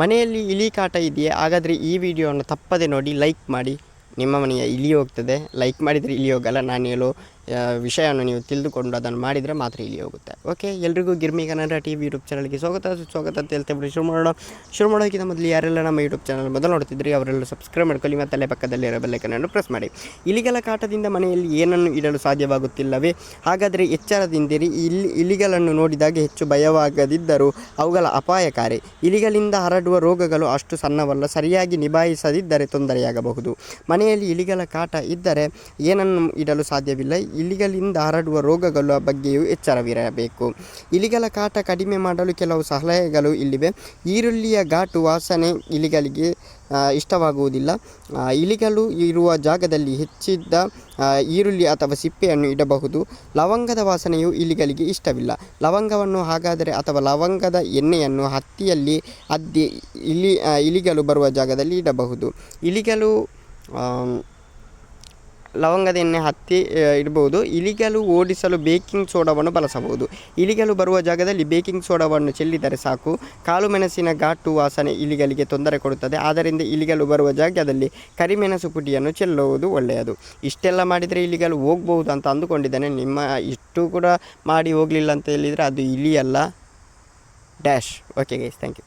ಮನೆಯಲ್ಲಿ ಇಲಿ ಕಾಟ ಇದೆಯೇ? ಹಾಗಾದರೆ ಈ ವಿಡಿಯೋವನ್ನು ತಪ್ಪದೆ ನೋಡಿ ಲೈಕ್ ಮಾಡಿ. ನಿಮ್ಮ ಮನೆಯ ಇಲಿ ಹೋಗ್ತದೆ. ಲೈಕ್ ಮಾಡಿದರೆ ಇಲಿ ಹೋಗಲ್ಲ. ನಾನು ಹೇಳೋ ವಿಷಯವನ್ನು ನೀವು ತಿಳಿದುಕೊಂಡು ಅದನ್ನು ಮಾಡಿದರೆ ಮಾತ್ರ ಇಲ್ಲಿ ಹೋಗುತ್ತೆ. ಓಕೆ ಎಲ್ರಿಗೂ Girmi Kannada T V YouTube ಚಾನಲ್ಗೆ ಸ್ವಾಗತ. ಸ್ವಾಗತ ಅಂತ ಹೇಳ್ತಾ ಶುರು ಮಾಡೋಣ ಶುರು ಮಾಡೋಕ್ಕಿಂತ ಮೊದಲು ಯಾರೆಲ್ಲ ನಮ್ಮ ಯೂಟ್ಯೂಬ್ ಚಾನಲ್ ಮೊದಲು ನೋಡ್ತಿದ್ರಿ ಅವರೆಲ್ಲ ಸಬ್ಸ್ಕ್ರೈಬ್ ಮಾಡ್ಕೊಳ್ಳಿ ಮತ್ತು ಅಲ್ಲೇ ಪಕ್ಕದಲ್ಲಿರೋ ಬೆಲ್ಲೈಕನನ್ನು ಪ್ರೆಸ್ ಮಾಡಿ. ಇಲಿಗಲ ಕಾಟದಿಂದ ಮನೆಯಲ್ಲಿ ಏನನ್ನು ಇಡಲು ಸಾಧ್ಯವಾಗುತ್ತಿಲ್ಲವೇ? ಹಾಗಾದರೆ ಎಚ್ಚರದಿಂದಿರಿ. ಇಲ್ಲಿ, ಇಲಿಗಳನ್ನು ನೋಡಿದಾಗ ಹೆಚ್ಚು ಭಯವಾಗದಿದ್ದರೂ ಅವುಗಳ ಅಪಾಯಕಾರಿ. ಇಲಿಗಳಿಂದ ಹರಡುವ ರೋಗಗಳು ಅಷ್ಟು ಸಣ್ಣವಲ್ಲ, ಸರಿಯಾಗಿ ನಿಭಾಯಿಸದಿದ್ದರೆ ತೊಂದರೆಯಾಗಬಹುದು. ಮನೆಯಲ್ಲಿ ಇಲಿಗಳ ಕಾಟ ಇದ್ದರೆ ಏನನ್ನು ಇಡಲು ಸಾಧ್ಯವಿಲ್ಲ? ಇಲಿಗಳಿಂದ ಹರಡುವ ರೋಗಗಳ ಬಗ್ಗೆಯೂ ಎಚ್ಚರವಿರಬೇಕು. ಇಲಿಗಳ ಕಾಟ ಕಡಿಮೆ ಮಾಡಲು ಕೆಲವು ಸಲಹೆಗಳು ಇಲ್ಲಿವೆ. ಈರುಳ್ಳಿಯ ಘಾಟು ವಾಸನೆ ಇಲಿಗಳಿಗೆ ಇಷ್ಟವಾಗುವುದಿಲ್ಲ. ಇಲಿಗಳು ಇರುವ ಜಾಗದಲ್ಲಿ ಹೆಚ್ಚಿದ್ದ ಈರುಳ್ಳಿ ಅಥವಾ ಸಿಪ್ಪೆಯನ್ನು ಇಡಬಹುದು. ಲವಂಗದ ವಾಸನೆಯು ಇಲಿಗಳಿಗೆ ಇಷ್ಟವಿಲ್ಲ. ಲವಂಗವನ್ನು ಹಾಗಾದರೆ ಅಥವಾ ಲವಂಗದ ಎಣ್ಣೆಯನ್ನು ಹತ್ತಿಯಲ್ಲಿ ಅದ್ದಿ ಇಲಿ ಇಲಿಗಳು ಬರುವ ಜಾಗದಲ್ಲಿ ಇಡಬಹುದು. ಇಲಿಗಳು ಲವಂಗದ ಎಣ್ಣೆ ಹತ್ತಿ ಇಡ್ಬೋದು. ಇಲಿಗಳು ಓಡಿಸಲು ಬೇಕಿಂಗ್ ಸೋಡಾವನ್ನು ಬಳಸಬಹುದು. ಇಲಿಗಳು ಬರುವ ಜಾಗದಲ್ಲಿ ಬೇಕಿಂಗ್ ಸೋಡಾವನ್ನು ಚೆಲ್ಲಿದರೆ ಸಾಕು. ಕಾಳು ಮೆಣಸಿನ ಘಾಟು ವಾಸನೆ ಇಲಿಗಳಿಗೆ ತೊಂದರೆ ಕೊಡುತ್ತದೆ. ಆದ್ದರಿಂದ ಇಲಿಗಳು ಬರುವ ಜಾಗದಲ್ಲಿ ಕರಿಮೆಣಸು ಪುಡಿಯನ್ನು ಚೆಲ್ಲುವುದು ಒಳ್ಳೆಯದು. ಇಷ್ಟೆಲ್ಲ ಮಾಡಿದರೆ ಇಲಿಗಳು ಹೋಗ್ಬಹುದು ಅಂತ ಅಂದುಕೊಂಡಿದ್ದೇನೆ. ನಿಮ್ಮ ಇಷ್ಟು ಕೂಡ ಮಾಡಿ ಹೋಗಲಿಲ್ಲ ಅಂತ ಹೇಳಿದರೆ ಅದು ಇಲಿಯಲ್ಲ. Dash. Okay guys thank you